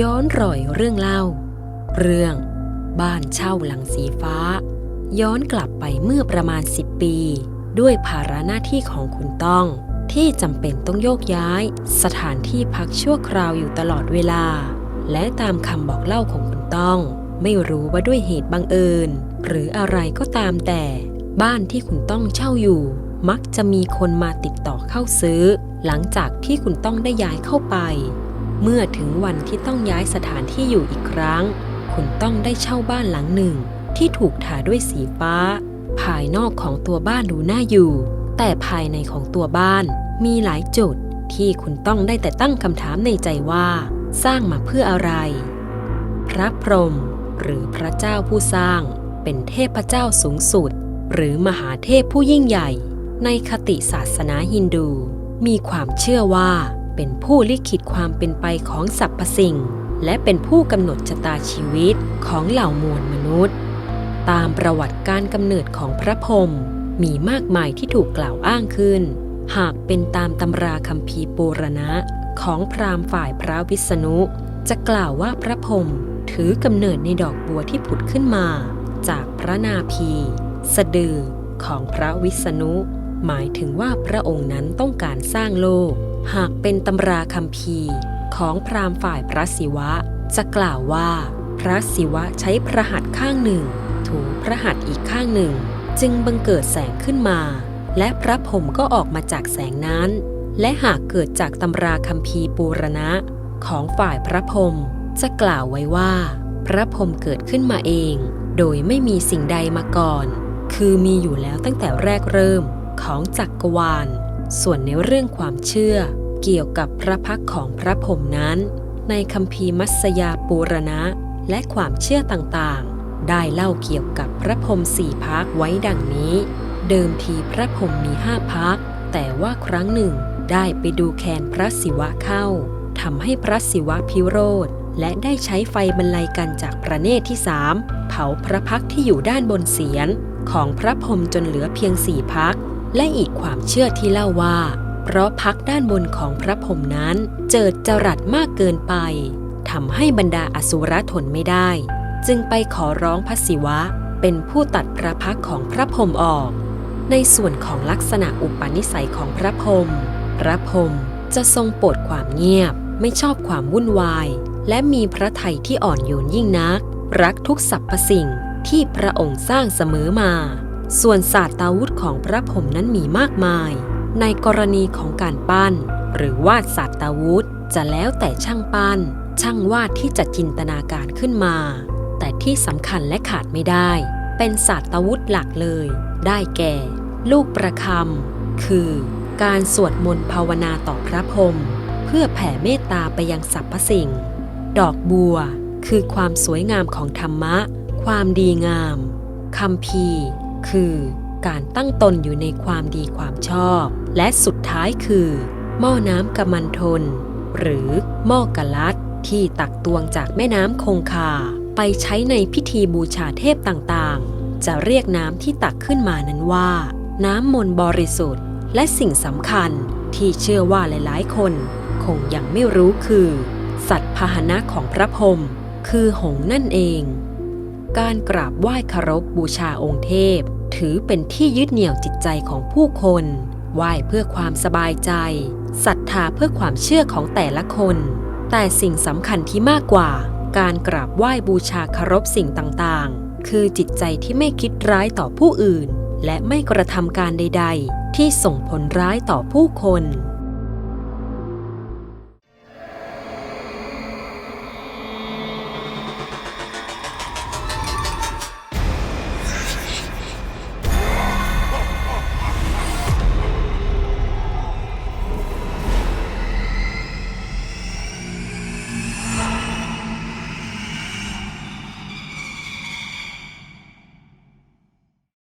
ย้อนรอยเรื่องเล่า เรื่อง บ้านเช่าหลังสีฟ้า ย้อนกลับไปเมื่อประมาณ 10 ปี ด้วยภาระหน้าที่ของคุณต้อง ที่จำเป็นต้องโยกย้าย สถานที่พักชั่วคราวอยู่ตลอดเวลา และตามคำบอกเล่าของคุณต้อง ไม่รู้ว่าด้วยเหตุบังเอิญ หรืออะไรก็ตามแต่ บ้านที่คุณต้องเช่าอยู่มักจะมีคนมาติดต่อเข้าซื้อ หลังจากที่คุณต้องได้ย้ายเข้าไป เมื่อถึงวันที่ต้องย้ายสถานที่อยู่อีกครั้ง คุณต้องได้เช่าบ้านหลังหนึ่ง ที่ถูกทาด้วยสีฟ้า ภายนอกของตัวบ้านดูน่าอยู่ แต่ภายในของตัวบ้านมีหลายจุดที่คุณต้องได้แต่ตั้งคำถามในใจว่า สร้างมาเพื่ออะไร พระพรหมหรือพระเจ้าผู้สร้าง เป็นเทพเจ้าสูงสุด หรือมหาเทพผู้ยิ่งใหญ่ ในคติศาสนาฮินดู มีความเชื่อว่า เป็นผู้ลิขิตความเป็นไปของสรรพสิ่ง และเป็นผู้กำหนดชะตาชีวิตของเหล่ามวลมนุษย์ ตามประวัติการกำเนิดของพระพรหมมีมากมายที่ถูกกล่าวอ้างขึ้น หากเป็นตามตำราคัมภีร์ปูรณะของพราหมณ์ฝ่ายพระวิษณุ จะกล่าวว่าพระพรหมถือกำเนิดในดอกบัวที่ผุดขึ้นมา จากพระนาภีสะดือของพระวิษณุ หมายถึงว่าพระองค์นั้นต้องการสร้างโลก หากเป็นตำราคัมภีร์ของพราหมณ์ฝ่ายพระศิวะ จะกล่าวว่า พระศิวะใช้พระหัตถ์ข้างหนึ่ง ถูพระหัตถ์อีกข้างหนึ่ง จึงบังเกิดแสงขึ้นมา และพระพรหมก็ออกมาจากแสงนั้น และหากเกิดจากตำราคัมภีร์ปูรณะ ของฝ่ายพระพรมจะกล่าวไว้ว่า พระพรมเกิดขึ้นมาเอง โดยไม่มีสิ่งใดมาก่อน คือมีอยู่แล้วตั้งแต่แรกเริ่มของจักรวาล ส่วนในเรื่องความเชื่อเกี่ยวกับพระพักของพระพรหมนั้น ในคัมภีร์มัสยาปูรณะ และความเชื่อต่างๆ ได้เล่าเกี่ยวกับพระพรหมสี่พักไว้ดังนี้ เดิมทีพระพรหมมีห้าพัก แต่ว่าครั้งหนึ่งได้ไปดูแคนพระศิวะเข้าทำให้พระศิวะพิโรธและได้ใช้ไฟบรรลัยกันจากพระเนตรที่สามเผาพระพักที่อยู่ด้านบนเสียนของพระพรหมจนเหลือเพียงสี่พัก และอีกความเชื่อที่เล่าว่า เพราะพักด้านบนของพระพรหมนั้น เจิดจรัสมากเกินไปทำให้บรรดาอสุรทนไม่ได้ จึงไปขอร้องพระศิวะ เป็นผู้ตัดพระพักของพระพรหมออก ในส่วนของลักษณะอุปนิสัยของพระพรหมพระพรหมจะทรงโปรดความเงียบ ไม่ชอบความวุ่นวาย และมีพระไทยที่อ่อนโยนยิ่งนัก รักทุกสรรพสิ่งที่พระองค์สร้างเสมอมา ส่วนศาสตราวุธของพระพรหมนั้นมีมากมาย ในกรณีของการปั้น หรือวาดศาสตราวุธจะแล้วแต่ช่างปั้น ช่างวาดที่จะจินตนาการขึ้นมา แต่ที่สำคัญและขาดไม่ได้ เป็นศาสตราวุธหลักเลย ได้แก่ ลูกประคำคือการสวดมนต์ภาวนาต่อพระพรหมเพื่อแผ่เมตตาไปยังสรรพสิ่ง ดอกบัว คือความสวยงามของธรรมะ ความดีงามคำพี คือการตั้งตนอยู่ในความดีความชอบ และสุดท้ายคือ หม้อน้ำกำมันทน หรือหม้อกะลัดที่ตักตวงจากแม่น้ำคงคา ไปใช้ในพิธีบูชาเทพต่างๆ จะเรียกน้ำที่ตักขึ้นมานั้นว่า น้ำมนต์บริสุทธิ์ และสิ่งสำคัญที่เชื่อว่าหลายๆ คน คงยังไม่รู้คือ สัตว์พาหนะของพระพรหมคือหงนั่นเอง การกราบไหว้คารพบูชาองค์เทพ ถือเป็นที่ยึดเหนี่ยวจิตใจของผู้คน ไหว้เพื่อความสบายใจศรัทธาเพื่อความเชื่อของแต่ละคน แต่สิ่งสำคัญที่มากกว่า การกราบไหว้บูชาคารพสิ่งต่างๆ คือจิตใจที่ไม่คิดร้ายต่อผู้อื่น และไม่กระทำการใด ๆ ที่ส่งผลร้ายต่อผู้คน